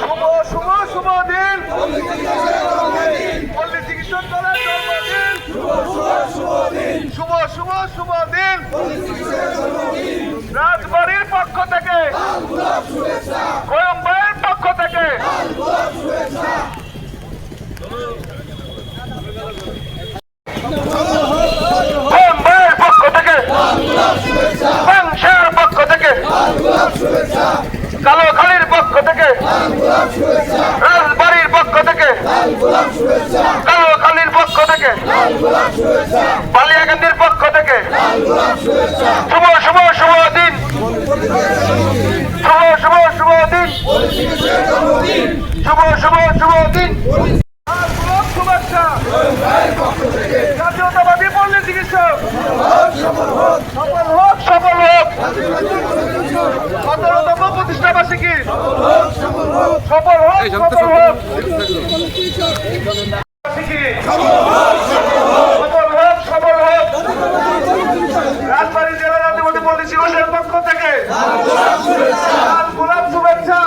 শুভ শুভ শুভ দিন। পল্লী চিকিৎসক শুভ শুভ শুভ দিন পক্ষ থেকে কয়ম্বাইয়ের পক্ষ থেকে কয়ম্বাইয়ের পক্ষ থেকে বাংশার পক্ষ থেকে কালোখালীর পক্ষ থেকে পক্ষ থেকে পক্ষ থেকে পক্ষ থেকে শুভ শুভ শুভ দিন শুভ শুভ শুভ দিন শুভ শুভ শুভ দিন আর গোলাপ শুভেচ্ছা জাতীয়তাবাদী পল্লী চিকিৎসক সফল হোক সফল হোক সতেরোতম প্রতিষ্ঠা বার্ষিকী সফল হোক সফল হোক বার্ষিকী। সফল হোক সফল হোক রাজবাড়ী জেলা পল্লী চিকিৎসকের পক্ষ থেকে। গোলাপ শুভেচ্ছা।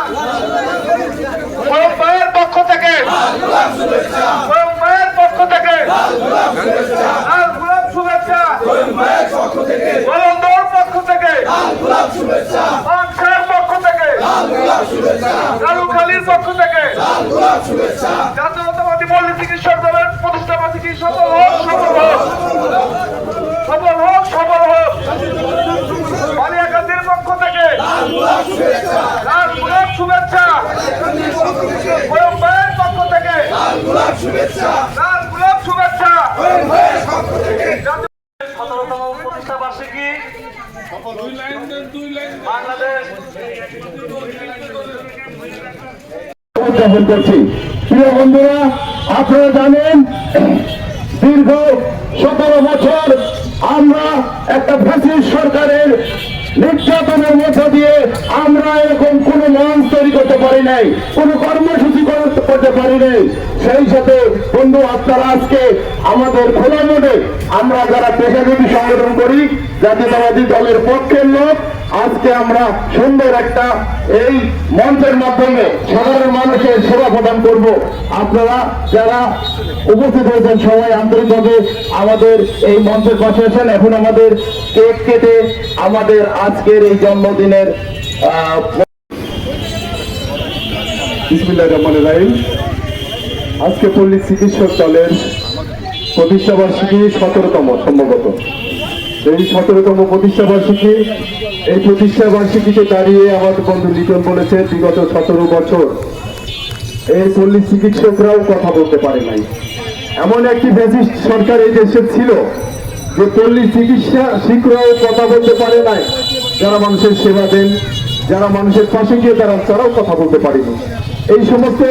কয়েক পক্ষ থেকে কয়েক পক্ষ থেকে। গোলাপ শুভেচ্ছা। পক্ষ থেকে পক্ষ থেকে কালুখালীর পক্ষ থেকে জাতীয়তাবাদী পল্লী চিকিৎসক দলের প্রতিষ্ঠা বার্ষিকী সফল হোক সফল হোক। সফল হোক সফল হোক। বালিয়াকান্দির পক্ষ থেকে লাল গোলাপ শুভেচ্ছা পক্ষ থেকে সতেরোতম প্রতিষ্ঠা বার্ষিকী। বাংলাদেশ উদযাপন করছি। প্রিয় বন্ধুরা, আপনারা জানেন, দীর্ঘ সতেরো বছর আমরা একটা ফ্যাসিস্ট সরকারের নির্যাতনের মধ্য দিয়ে আমরা এরকম কোনো মঞ্চ তৈরি করতে পারি নাই, কোনো কর্মসূচি করতে- পারি নাই। সেই সাথে, বন্ধু, আপনারা আজকে আমাদের খোলা মনে আমরা যারা পেশাজীবী সংগঠন করি, জাতীয়তাবাদী দলের পক্ষের লোক আজকে আমরা সুন্দর একটা এই মঞ্চের মাধ্যমে সাধারণ মানুষের সেবা প্রদান করব। আপনারা যারা উপস্থিত হয়েছেন সবাই আন্তরিকভাবে আমাদের এই মঞ্চের পাশে আছেন। এখন আমাদের কেক কেটে আমাদের আজকের এই জন্মদিনের আজকে পল্লী চিকিৎসক দলের প্রতিষ্ঠা বার্ষিকী সতেরোতম, সম্ভবত। এই সতেরোতম প্রতিষ্ঠা বার্ষিকী, এই প্রতিষ্ঠা বার্ষিকীতে দাঁড়িয়ে আমাদের বন্ধু লিটন বলেছে, বিগত সতেরো বছর এই পল্লী চিকিৎসকরাও কথা বলতে পারে নাই। এমন একটি ফ্যাসিস্ট সরকার এই দেশে ছিল যে পল্লী চিকিৎসা শিক্ষরাও কথা বলতে পারে নাই। যারা মানুষের সেবা দেন, যারা মানুষের পাশে গিয়ে তারা তারাও কথা বলতে পারেনি। এই সমস্ত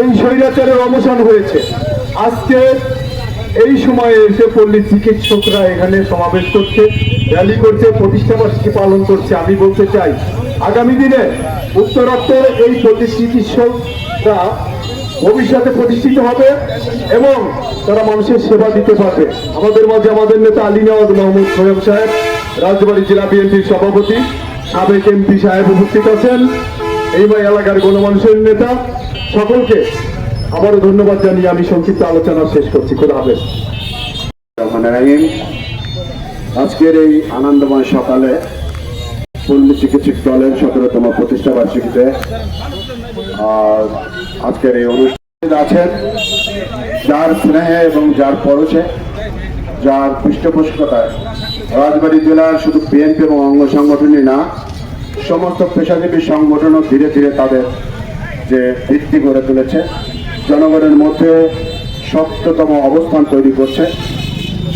এই স্বৈরাচারের অবসান হয়েছে। আজকে এই সময়ে এসে পল্লী চিকিৎসকরা এখানে সমাবেশ করছে র্যালি করছে, প্রতিষ্ঠা বার্ষিকী পালন করছে। আমি বলতে চাই, আগামী দিনে উত্তরাত্তর এই প্রতি চিকিৎসকরা ভবিষ্যতে প্রতিষ্ঠিত হবে এবং তারা মানুষের সেবা দিতে পারবে। আমাদের মাঝে আমাদের নেতা আলী নওয়াজ মাহমুদ সোহেব সাহেব, রাজবাড়ী জেলা বিএনপির সভাপতি, সাবেক এমপি সাহেব উপস্থিত আছেন। এই এলাকার গণমানুষের নেতা, সকলকে আবারও ধন্যবাদ জানিয়ে আমি সংক্ষিপ্ত আলোচনা শেষ করছি। হাফেজ। রহমান আজকের এই আনন্দময় সকালে পল্লী চিকিৎসক দলের সতেরোতম প্রতিষ্ঠা বার্ষিকীতে আজকের এই অনুষ্ঠান আছেন যার স্নেহে এবং যার পরশে, যার পৃষ্ঠপোষকতায় রাজবাড়ী জেলার শুধু বিএনপি এবং অঙ্গ সংগঠনই না, সমস্ত পেশাজীবী সংগঠনও ধীরে ধীরে তাদের যে ভিত্তি গড়ে তুলেছে। জনগণের মধ্যে শক্ততম অবস্থান তৈরি করছে।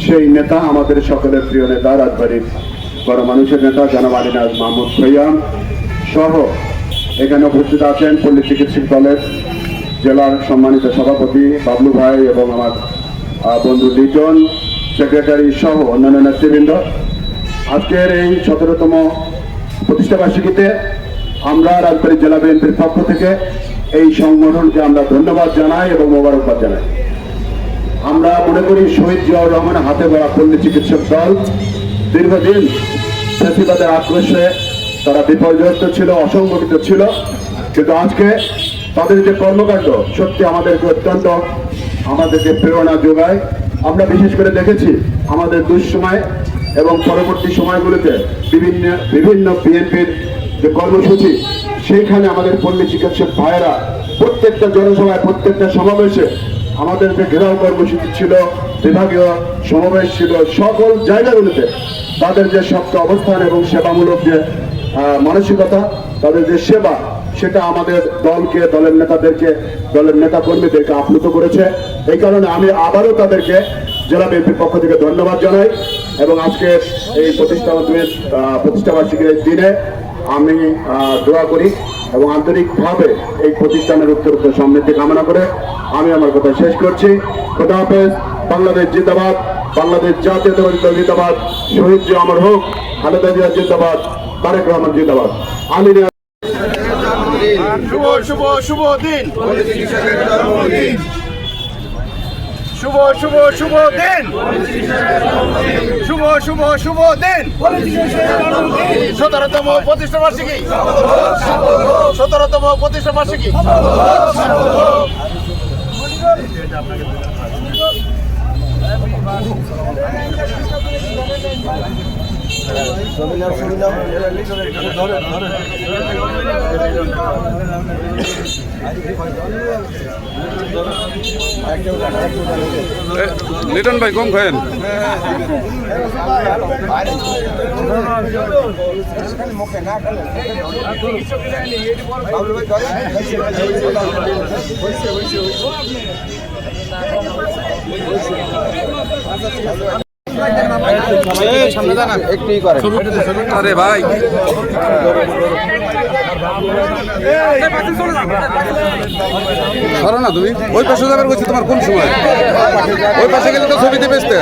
সেই নেতা আমাদের সকলের প্রিয় নেতা, রাজবাড়ির বড় মানুষের নেতা জনাব আলিনাজ মাহমুদ খৈয়াম সহ এখানে উপস্থিত আছেন পল্লী চিকিৎসক দলের জেলার সম্মানিত সভাপতি বাবলু ভাই এবং আমার বন্ধু লিটন সেক্রেটারি সহ অন্যান্য নেতৃবৃন্দ। আজকের এই সতেরোতম প্রতিষ্ঠাবার্ষিকীতে আমরা রাজবাড়ী জেলা বিএনপির পক্ষ থেকে এই সংগঠনকে আমরা ধন্যবাদ জানাই এবং মোবারকবাদ জানাই। আমরা মনে করি শহীদ জিয়াউর রহমানের হাতে গড়া পল্লী চিকিৎসক দল দীর্ঘদিন ফেসিবাদের আক্রোশে তারা বিপর্যস্ত ছিল, অসংগঠিত ছিল। কিন্তু আজকে তাদের যে কর্মকাণ্ড, সত্যি আমাদেরকে অত্যন্ত আমাদেরকে প্রেরণা যোগায়। আমরা বিশেষ করে দেখেছি আমাদের দুঃসময় এবং পরবর্তী সময়গুলোতে বিভিন্ন বিভিন্ন বিএনপির যে কর্মসূচি, সেইখানে আমাদের পল্লী চিকিৎসক ভাইয়েরা প্রত্যেকটা জনসভায়, প্রত্যেকটা সমাবেশে আমাদের যে ঘেরাও কর্মসূচি ছিল, বিভাগীয় সমাবেশ ছিল, সকল জায়গাগুলোতে তাদের যে শক্ত অবস্থান এবং সেবামূলক যে মানসিকতা, তাদের যে সেবা, সেটা আমাদের দলকে, দলের নেতাদেরকে, দলের নেতা কর্মীদেরকে আপ্লুত করেছে। এই কারণে আমি আবারও তাদেরকে জেলা বিএনপির পক্ষ থেকে ধন্যবাদ জানাই এবং আজকে এই প্রতিষ্ঠা প্রতিষ্ঠাবার্ষিকীর দিনে আমি আহ, দোয়া করি এবং আন্তরিকভাবে এই প্রতিষ্ঠানের উত্তরোত্তর সমৃদ্ধি কামনা করে আমি আমার কথা শেষ করছি। খোদা হাফেজ বাংলাদেশ জিন্দাবাদ বাংলাদেশ জাতীয়তাবাদী দল জিন্দাবাদ শহীদ জি অমর হোক খালেদা জিয়া জিন্দাবাদ তারেক রহমান জিন্দাবাদ। আলী শুভ শুভ শুভ দিন। শুভ শুভ শুভ দিন। শুভ শুভ শুভ দিন। সতেরোতম প্রতিষ্ঠা বার্ষিকী। সতেরোতম প্রতিষ্ঠা বার্ষিকী। লিটন ভাই কম খায়েন আরে ভাই সরো না তুমি ওই পাশে যাবার বলছি তোমার কোন সময় ওই পাশে গেলে তো ছবিতে বেসতে